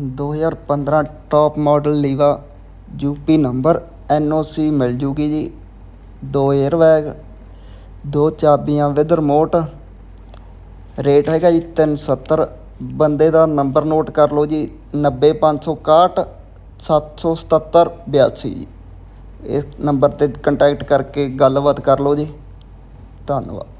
ਦੋ ਹਜ਼ਾਰ ਪੰਦਰਾਂ top model Liva UP number N O C ਮਿਲ ਜੂਗੀ ਜੀ। ਦੋ ਏਅਰਬੈਗ, ਦੋ ਚਾਬੀਆਂ ਵਿਦ ਰਿਮੋਟ। ਰੇਟ ਹੈਗਾ ਜੀ 370 ਬੰਦੇ ਦਾ ਨੰਬਰ ਨੋਟ ਕਰ ਲਓ ਜੀ 90561 777 82 ਜੀ। ਇਸ ਨੰਬਰ ਤੇ ਕੰਟੈਕਟ ਕਰਕੇ ਗੱਲਬਾਤ ਕਰ ਲਓ ਜੀ। ਧੰਨਵਾਦ।